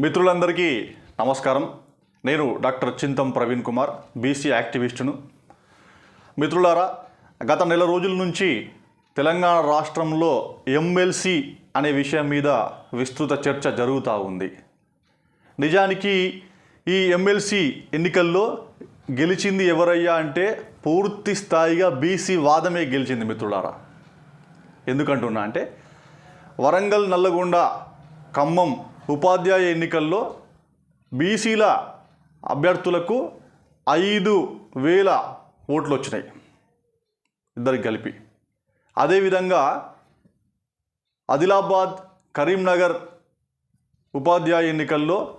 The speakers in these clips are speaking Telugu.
మిత్రులందరికీ నమస్కారం. నేను డాక్టర్ చింతం ప్రవీణ్ కుమార్ బీసీ యాక్టివిస్టును. మిత్రులారా గత నెల రోజుల నుంచి తెలంగాణ రాష్ట్రంలో ఎమ్మెల్సీ అనే విషయం మీద విస్తృత చర్చ జరుగుతూ ఉంది. నిజానికి ఈ ఎమ్మెల్సీ ఎన్నికల్లో గెలిచింది ఎవరయ్యా అంటే పూర్తి స్థాయిగా బీసీ వాదమే గెలిచింది మిత్రులారా. ఎందుకంటున్నా అంటే వరంగల్ నల్లగొండ ఖమ్మం ఉపాధ్యాయ ఎన్నికల్లో బీసీల అభ్యర్థులకు ఐదు వేల ఓట్లు వచ్చినాయి ఇద్దరికి కలిపి. అదేవిధంగా ఆదిలాబాద్ కరీంనగర్ ఉపాధ్యాయ ఎన్నికల్లో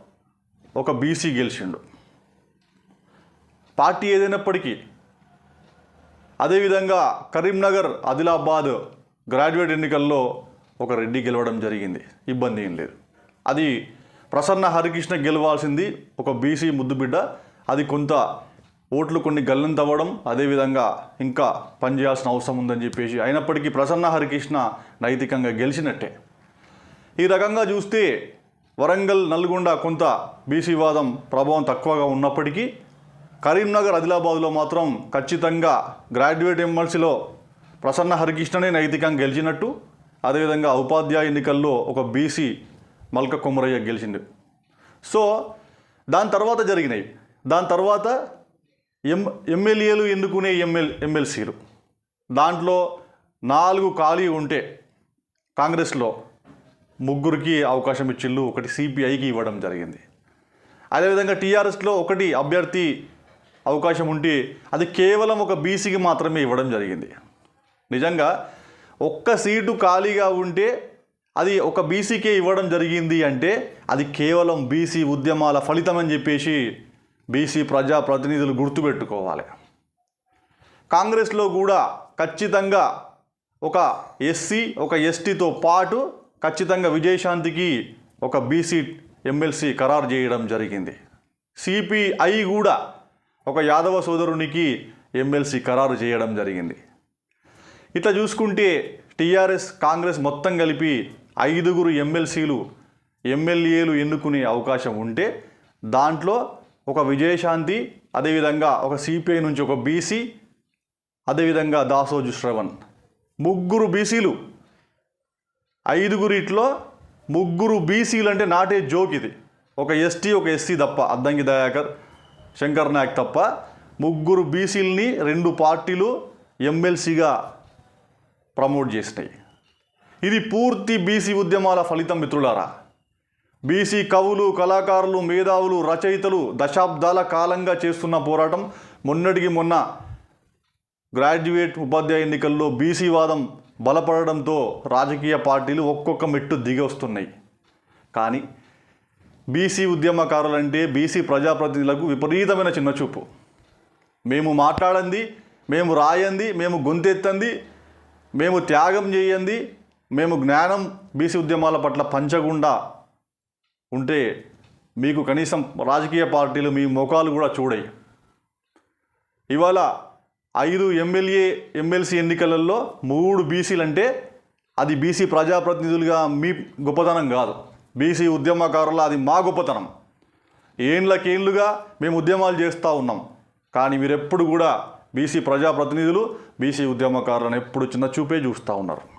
ఒక బీసీ గెలిచిండు. పార్టీ ఏదైనప్పటికీ అదేవిధంగా కరీంనగర్ ఆదిలాబాద్ గ్రాడ్యుయేట్ ఎన్నికల్లో ఒక రెడ్డి గెలవడం జరిగింది. ఇబ్బంది ఏం లేదు. అది ప్రసన్న హరికృష్ణ గెలవాల్సింది ఒక బీసీ ముద్దుబిడ్డ. అది కొంత ఓట్లు కొన్ని గల్లంతవ్వడం అదేవిధంగా ఇంకా పనిచేయాల్సిన అవసరం ఉందని చెప్పేసి అయినప్పటికీ ప్రసన్న హరికృష్ణ నైతికంగా గెలిచినట్టే. ఈ రకంగా చూస్తే వరంగల్ నల్గొండ కొంత బీసీ వాదం ప్రభావం తక్కువగా ఉన్నప్పటికీ కరీంనగర్ ఆదిలాబాద్లో మాత్రం ఖచ్చితంగా గ్రాడ్యుయేట్ ఎమ్మెల్సీలో ప్రసన్న హరికృష్ణనే నైతికంగా గెలిచినట్టు. అదేవిధంగా ఉపాధ్యాయ ఎన్నికల్లో ఒక బీసీ మల్క కొమరయ్య గెలిచిండు. సో దాని తర్వాత జరిగినాయి. దాని తర్వాత ఎం ఎమ్మెల్యేలు ఎన్నుకునే ఎమ్మెల్ ఎమ్మెల్సీలు? దాంట్లో నాలుగు ఖాళీ ఉంటే కాంగ్రెస్లో ముగ్గురికి అవకాశం ఇచ్చిళ్ళు ఒకటి సిపిఐకి ఇవ్వడం జరిగింది. అదేవిధంగా టీఆర్ఎస్లో ఒకటి అభ్యర్థి అవకాశం ఉంటే అది కేవలం ఒక బీసీకి మాత్రమే ఇవ్వడం జరిగింది. నిజంగా ఒక్క సీటు ఖాళీగా ఉంటే అది ఒక బీసీకే ఇవ్వడం జరిగింది అంటే అది కేవలం బీసీ ఉద్యమాల ఫలితం అని చెప్పేసి బీసీ ప్రజాప్రతినిధులు గుర్తుపెట్టుకోవాలి. కాంగ్రెస్లో కూడా ఖచ్చితంగా ఒక ఎస్సీ ఒక ఎస్టీతో పాటు ఖచ్చితంగా విజయశాంతికి ఒక బీసీ ఎమ్మెల్సీ ఖరారు చేయడం జరిగింది. సిపిఐ కూడా ఒక యాదవ సోదరునికి ఎమ్మెల్సీ ఖరారు చేయడం జరిగింది. ఇట్లా చూసుకుంటే టీఆర్ఎస్ కాంగ్రెస్ మొత్తం కలిపి ఐదుగురు ఎమ్మెల్సీలు ఎమ్మెల్యేలు ఎన్నుకునే అవకాశం ఉంటే దాంట్లో ఒక విజయశాంతి అదేవిధంగా ఒక సిపిఐ నుంచి ఒక బీసీ అదేవిధంగా దాసోజు శ్రవణ్. ముగ్గురు బీసీలు. ఐదుగురిట్లో ముగ్గురు బీసీలు అంటే నాటే జోక్ ఇది. ఒక ఎస్టీ ఒక ఎస్సీ తప్ప అద్దంకి దయాకర్ శంకర్ నాయక్ తప్ప ముగ్గురు బీసీలని రెండు పార్టీలు ఎమ్మెల్సీగా ప్రమోట్ చేసినాయి. ఇది పూర్తి బీసీ ఉద్యమాల ఫలితం మిత్రులారా. బీసీ కవులు కళాకారులు మేధావులు రచయితలు దశాబ్దాల కాలంగా చేస్తున్న పోరాటం మొన్నటికి మొన్న గ్రాడ్యుయేట్ ఉపాధ్యాయ ఎన్నికల్లో బీసీ వాదం బలపడడంతో రాజకీయ పార్టీలు ఒక్కొక్క మెట్టు దిగి వస్తున్నాయి కానీ బీసీ ఉద్యమకారులంటే బీసీ ప్రజాప్రతినిధులకు విపరీతమైన చిన్నచూపు. మేము మాట్లాడంది మేము రాయంది మేము గొంతెత్తంది మేము త్యాగం చేయంది మేము జ్ఞానం బీసీ ఉద్యమాల పట్ల పంచకుండా ఉంటే మీకు కనీసం రాజకీయ పార్టీలు మీ ముఖాలు కూడా చూడయి. ఇవాళ ఐదు ఎమ్మెల్యే ఎమ్మెల్సీ ఎన్నికలలో మూడు బీసీలు అంటే అది బీసీ ప్రజాప్రతినిధులుగా మీ గొప్పతనం కాదు. బీసీ ఉద్యమకారుల అది మా గొప్పతనం. ఏండ్లకేండ్లుగా మేము ఉద్యమాలు చేస్తూ ఉన్నాం. కానీ మీరెప్పుడు కూడా బీసీ ప్రజాప్రతినిధులు బీసీ ఉద్యమకారులను ఎప్పుడు చిన్న చూపే చూస్తూ ఉన్నారు.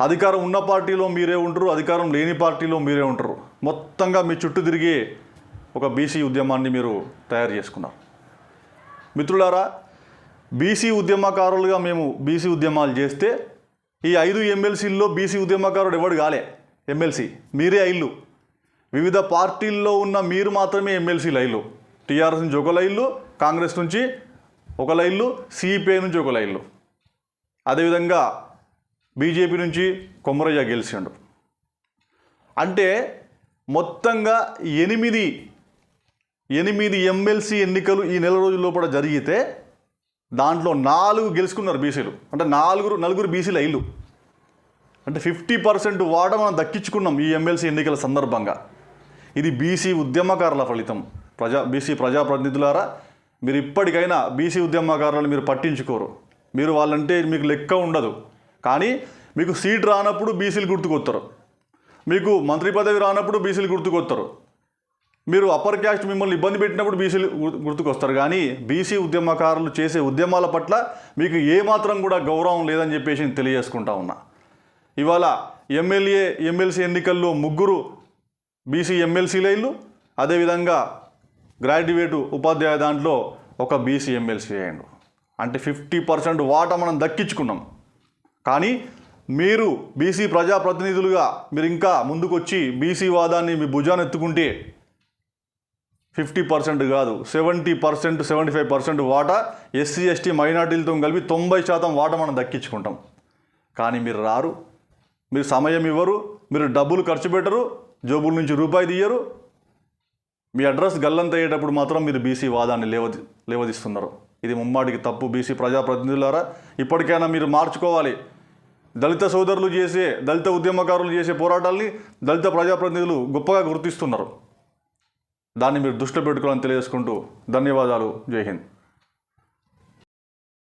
అధికారం ఉన్న పార్టీలో మీరే ఉంటారు అధికారం లేని పార్టీలో మీరే ఉంటారు. మొత్తంగా మీ చుట్టూ తిరిగి ఒక బీసీ ఉద్యమాన్ని మీరు తయారు చేసుకున్నారు. మిత్రులారా బీసీ ఉద్యమకారులుగా మేము బీసీ ఉద్యమాలు చేస్తే ఈ ఐదు ఎమ్మెల్సీల్లో బీసీ ఉద్యమకారుడు ఎవడు కాలే? ఎమ్మెల్సీ. మీరే ఐళ్ళు వివిధ పార్టీల్లో ఉన్న మీరు మాత్రమే ఎమ్మెల్సీ లైన్లు టీఆర్ఎస్ నుంచి ఒక లైళ్ళు కాంగ్రెస్ నుంచి ఒక లైళ్ళు సిపిఐ నుంచి ఒక లైళ్ళు అదేవిధంగా బీజేపీ నుంచి కొమ్మరయ్య గెలిచిండు. అంటే మొత్తంగా ఎనిమిది ఎనిమిది ఎమ్మెల్సీ ఎన్నికలు ఈ నెల రోజుల లోపల జరిగితే దాంట్లో నాలుగు గెలుచుకున్నారు బీసీలు. అంటే నాలుగురు నలుగురు బీసీలు అయ్యిలు అంటే ఫిఫ్టీ పర్సెంట్ వాడ మనం దక్కించుకున్నాం ఈ ఎమ్మెల్సీ ఎన్నికల సందర్భంగా. ఇది బీసీ ఉద్యమకారుల ఫలితం. ప్రజా బీసీ ప్రజాప్రతినిధులారా మీరు ఇప్పటికైనా బీసీ ఉద్యమకారులను మీరు పట్టించుకోరు. మీరు వాళ్ళంటే మీకు లెక్క ఉండదు. కానీ మీకు సీట్ రానప్పుడు బీసీలు గుర్తుకొస్తారు మీకు మంత్రి పదవి రానప్పుడు బీసీలు గుర్తుకొస్తారు మీరు అప్పర్ క్యాస్ట్ మిమ్మల్ని ఇబ్బంది పెట్టినప్పుడు బీసీలు గుర్తుకొస్తారు. కానీ బీసీ ఉద్యమకారులు చేసే ఉద్యమాల పట్ల మీకు ఏమాత్రం కూడా గౌరవం లేదని చెప్పేసి నేను తెలియజేసుకుంటా ఉన్నా. ఇవాళ ఎమ్మెల్యే ఎమ్మెల్సీ ఎన్నికల్లో ముగ్గురు బీసీ ఎమ్మెల్సీల ఇల్లు. అదేవిధంగా గ్రాడ్యుయేటు ఉపాధ్యాయ దాంట్లో ఒక బీసీ ఎమ్మెల్సీ అయ్యాడు. అంటే ఫిఫ్టీ పర్సెంట్ వాటా మనం దక్కించుకున్నాం. కానీ మీరు బీసీ ప్రజాప్రతినిధులుగా మీరు ఇంకా ముందుకొచ్చి బీసీ వాదాన్ని మీ భుజాన్ని ఎత్తుకుంటే ఫిఫ్టీ పర్సెంట్ కాదు seventy percent seventy five percent వాటా ఎస్సీ ఎస్టీ మైనార్టీలతో కలిపి తొంభై శాతం వాటా మనం దక్కించుకుంటాం. కానీ మీరు రారు మీరు సమయం ఇవ్వరు మీరు డబ్బులు ఖర్చు పెట్టరు జోబుల నుంచి రూపాయి తీయరు. మీ అడ్రస్ గల్లంత అయ్యేటప్పుడు మాత్రం మీరు బీసీ వాదాన్ని లేవది లేవదీస్తున్నారు. ఇది ముమ్మాటికి తప్పు. బీసీ ప్రజాప్రతినిధులారా ఇప్పటికైనా మీరు మార్చుకోవాలి. దళిత సోదరులు చేసే దళిత ఉద్యమకారులు చేసే పోరాటాల్ని దళిత ప్రజాప్రతినిధులు గొప్పగా గుర్తిస్తున్నారు. దాన్ని మీరు దృష్టిలో పెట్టుకోవాలని తెలియజేసుకుంటూ ధన్యవాదాలు. జై హింద్.